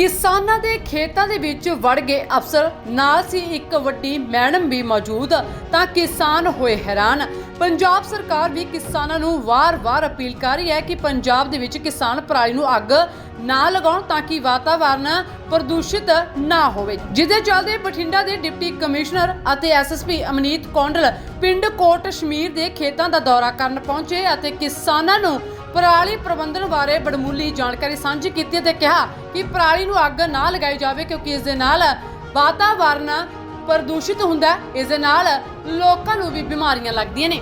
ਕਿਸਾਨਾਂ ਦੇ ਖੇਤਾਂ ਦੇ ਵਿੱਚ ਵੜ ਗਏ ਅਫਸਰ। ਨਾਲ ਸੀ ਇੱਕ ਵੱਡੀ ਮੈਡਮ ਵੀ ਮੌਜੂਦ, ਤਾਂ ਕਿਸਾਨ ਹੋਏ ਹੈਰਾਨ। ਪੰਜਾਬ ਸਰਕਾਰ ਵੀ ਕਿਸਾਨਾਂ ਨੂੰ ਵਾਰ-ਵਾਰ ਅਪੀਲ ਕਰ ਰਹੀ ਹੈ ਕਿ ਪੰਜਾਬ ਦੇ ਵਿੱਚ ਕਿਸਾਨ ਪਰਾਲੀ ਨੂੰ ਅੱਗ ਨਾ ਲਗਾਉਣ ਤਾਂ ਕਿ ਵਾਤਾਵਰਨ ਪ੍ਰਦੂਸ਼ਿਤ ਨਾ ਹੋਵੇ। ਜਿਸਦੇ ਚੱਲਦੇ ਬਠਿੰਡਾ ਦੇ ਡਿਪਟੀ ਕਮਿਸ਼ਨਰ ਅਤੇ ਐਸਐਸਪੀ ਅਮਨੀਤ ਕੌਂਡਲ ਪਿੰਡ ਕੋਟ ਸ਼ਮੀਰ ਦੇ ਖੇਤਾਂ ਦਾ ਦੌਰਾ ਕਰਨ ਪਹੁੰਚੇ ਅਤੇ ਕਿਸਾਨਾਂ ਨੂੰ ਪਰਾਲੀ ਪ੍ਰਬੰਧਨ ਬਾਰੇ ਬੜਮੁੱਲੀ ਜਾਣਕਾਰੀ ਸਾਂਝੀ ਕੀਤੀ ਅਤੇ ਕਿਹਾ ਕਿ ਪਰਾਲੀ ਨੂੰ ਅੱਗ ਨਾ ਲਗਾਈ ਜਾਵੇ ਕਿਉਂਕਿ ਇਸ ਦੇ ਨਾਲ ਵਾਤਾਵਰਣ ਪ੍ਰਦੂਸ਼ਿਤ ਹੁੰਦਾ ਇਸ ਦੇ ਨਾਲ ਲੋਕਾਂ ਨੂੰ ਵੀ ਬਿਮਾਰੀਆਂ ਲੱਗਦੀਆਂ ਨੇ।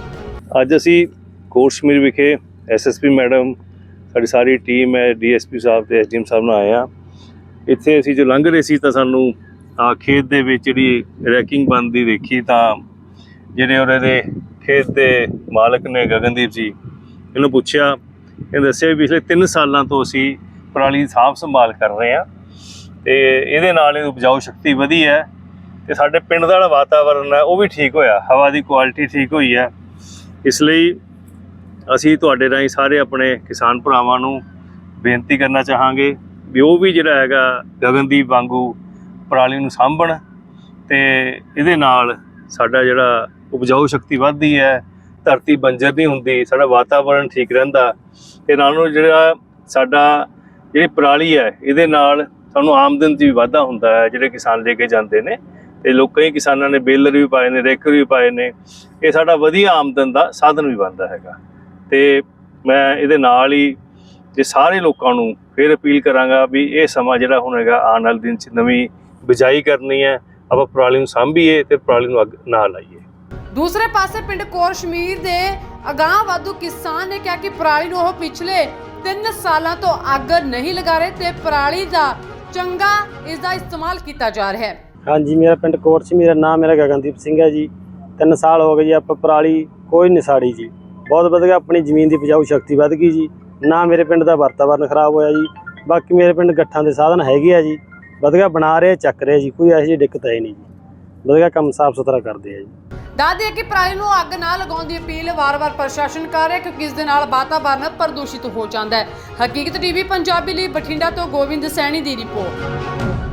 ਅੱਜ ਅਸੀਂ ਕੋਟਸ਼ਮੀਰ ਵਿਖੇ ਐਸਐਸਪੀ ਮੈਡਮ, ਸਾਡੀ ਸਾਰੀ ਟੀਮ ਹੈ ਡੀਐਸਪੀ ਸਾਹਿਬ ਤੇ ਐਸਡੀਐਮ ਸਾਹਿਬ ਨਾਲ ਆਏ ਹਾਂ। ਇੱਥੇ ਅਸੀਂ ਜੋ ਲੰਘ ਰਹੇ ਸੀ ਤਾਂ ਸਾਨੂੰ ਆ ਖੇਤ ਦੇ ਵਿੱਚ ਜਿਹੜੀ ਰੈਕਿੰਗ ਬੰਦੀ ਦੇਖੀ ਤਾਂ ਜਿਹੜੇ ਉਹਦੇ ਦੇ ਖੇਤ ਦੇ ਮਾਲਕ ਨੇ ਗਗਨਦੀਪ ਜੀ, ਇਹਨੂੰ ਪੁੱਛਿਆ ਇਹ ਦੱਸਿਆ ਵੀ ਪਿਛਲੇ 3 ਸਾਲਾਂ ਤੋਂ ਅਸੀਂ ਪਰਾਲੀ ਦੀ ਸਾਂਭ ਸੰਭਾਲ ਕਰ ਰਹੇ ਹਾਂ ਤੇ ਇਹਦੇ ਨਾਲ ਇਹ ਉਪਜਾਊ ਸ਼ਕਤੀ ਵਧੀ ਹੈ ਤੇ ਸਾਡੇ ਪਿੰਡ ਦਾ ਜਿਹੜਾ ਵਾਤਾਵਰਣ ਹੈ ਉਹ ਵੀ ਠੀਕ ਹੋਇਆ, ਹਵਾ ਦੀ ਕੁਆਲਿਟੀ ਠੀਕ ਹੋਈ ਹੈ। ਇਸ ਲਈ ਅਸੀਂ ਤੁਹਾਡੇ ਰਾਹੀਂ ਸਾਰੇ ਆਪਣੇ ਕਿਸਾਨ ਭਰਾਵਾਂ ਨੂੰ ਬੇਨਤੀ ਕਰਨਾ ਚਾਹਾਂਗੇ ਵੀ ਉਹ ਵੀ ਜਿਹੜਾ ਹੈਗਾ ਗਗਨਦੀਪ ਵਾਂਗੂ ਪਰਾਲੀ ਨੂੰ ਸਾਂਭਣ ਤੇ ਇਹਦੇ ਨਾਲ ਸਾਡਾ ਜਿਹੜਾ ਉਪਜਾਊ ਸ਼ਕਤੀ ਵੱਧਦੀ ਹੈ ਧਰਤੀ ਬੰਜਰ ਨਹੀਂ ਹੁੰਦੀ, ਸਾਡਾ ਵਾਤਾਵਰਣ ਠੀਕ ਰਹਿੰਦਾ। ਤੇ ਨਾਲੋਂ ਜਿਹੜਾ ਸਾਡਾ ਜਿਹੜੀ ਪਰਾਲੀ ਹੈ, ਇਹਦੇ ਨਾਲ ਸਾਨੂੰ ਆਮਦਨ 'ਚ ਵੀ ਵਾਧਾ ਹੁੰਦਾ ਹੈ, ਜਿਹੜੇ ਕਿਸਾਨ ਲੈ ਕੇ ਜਾਂਦੇ ਨੇ। ਤੇ ਲੋਕ ਕਈ ਕਿਸਾਨਾਂ ਨੇ ਬੇਲਰ ਵੀ ਪਾਏ ਨੇ, ਰੇਕਰ ਵੀ ਪਾਏ ਨੇ। ਇਹ ਸਾਡਾ ਵਧੀਆ ਆਮਦਨ ਦਾ ਸਾਧਨ ਵੀ ਬਣਦਾ ਹੈਗਾ। ਤੇ ਮੈਂ ਇਹਦੇ ਨਾਲ ਹੀ ਜੇ ਸਾਰੇ ਲੋਕਾਂ ਨੂੰ ਫਿਰ ਅਪੀਲ ਕਰਾਂਗਾ ਵੀ ਇਹ ਸਮਾਂ ਜਿਹੜਾ ਹੁਣ ਹੈਗਾ, ਆਉਣ ਵਾਲੇ ਦਿਨ 'ਚ ਨਵੀਂ ਬਿਜਾਈ ਕਰਨੀ ਹੈ। ਆਪਾਂ ਪਰਾਲੀ ਨੂੰ ਸਾਂਭੀਏ ਤੇ ਪਰਾਲੀ ਨੂੰ ਅੱਗ ਨਾ ਲਾਈਏ। ਦੂਸਰੇ ਪਾਸੇ ਪਿੰਡ ਕੋਰਸ਼ਮੀਰ ਦੇ ਅਗਾਂਹ ਵਾਧੂ ਕਿਸਾਨ ਨੇ ਕਿਹਾ ਕਿ ਪਰਾਲੀ ਨੂੰ ਉਹ ਪਿਛਲੇ 3 ਸਾਲਾਂ ਤੋਂ ਅੱਗ ਨਹੀਂ ਲਗਾ ਰਹੇ ਤੇ ਪਰਾਲੀ ਦਾ ਚੰਗਾ ਇਸ ਦਾ ਇਸਤੇਮਾਲ ਕੀਤਾ ਜਾ ਰਿਹਾ ਹੈ। ਹਾਂਜੀ, ਮੇਰਾ ਪਿੰਡ ਕੋਟ ਮੇਰਾ ਨਾਮ ਮੇਰਾ ਗਗਨਦੀਪ ਸਿੰਘ ਹੈ ਜੀ। ਤਿੰਨ ਸਾਲ ਹੋ ਗਏ ਜੀ ਆਪਾਂ ਪਰਾਲੀ ਕੋਈ ਨਹੀਂ ਸਾੜੀ ਜੀ। ਬਹੁਤ ਵਧੀਆ ਆਪਣੀ ਜ਼ਮੀਨ ਦੀ ਉਪਜਾਊ ਸ਼ਕਤੀ ਵੱਧ ਗਈ ਜੀ। ਨਾ ਮੇਰੇ ਪਿੰਡ ਦਾ ਵਾਤਾਵਰਨ ਖਰਾਬ ਹੋਇਆ ਜੀ। ਬਾਕੀ ਮੇਰੇ ਪਿੰਡ ਗੱਠਾਂ ਦੇ ਸਾਧਨ ਹੈਗੇ ਆ ਜੀ। ਵਧੀਆ ਬਣਾ ਰਹੇ, ਚੱਕ ਰਹੇ ਜੀ। ਕੋਈ ਇਹੋ ਜਿਹੀ ਦਿੱਕਤ ਹੈ ਨਹੀਂ ਜੀ। ਵਧੀਆ ਕੰਮ ਸਾਫ਼ ਸੁਥਰਾ ਕਰਦੇ ਆ ਜੀ। ਦੱਸਦੇ ਕਿ ਪਰਾਲੀ ਨੂੰ ਅੱਗ ਨਾ ਲਗਾਉਣ ਦੀ ਅਪੀਲ ਵਾਰ-ਵਾਰ ਪ੍ਰਸ਼ਾਸਨ ਕਰ ਰਿਹਾ ਕਿਉਂਕਿ ਇਸ ਦੇ ਨਾਲ ਵਾਤਾਵਰਨ ਪ੍ਰਦੂਸ਼ਿਤ ਹੋ ਜਾਂਦਾ ਹੈ। ਹਕੀਕਤ ਟੀਵੀ, ਪੰਜਾਬੀ ਲਈ ਬਠਿੰਡਾ ਤੋਂ ਗੋਬਿੰਦ ਸੈਣੀ ਦੀ ਰਿਪੋਰਟ।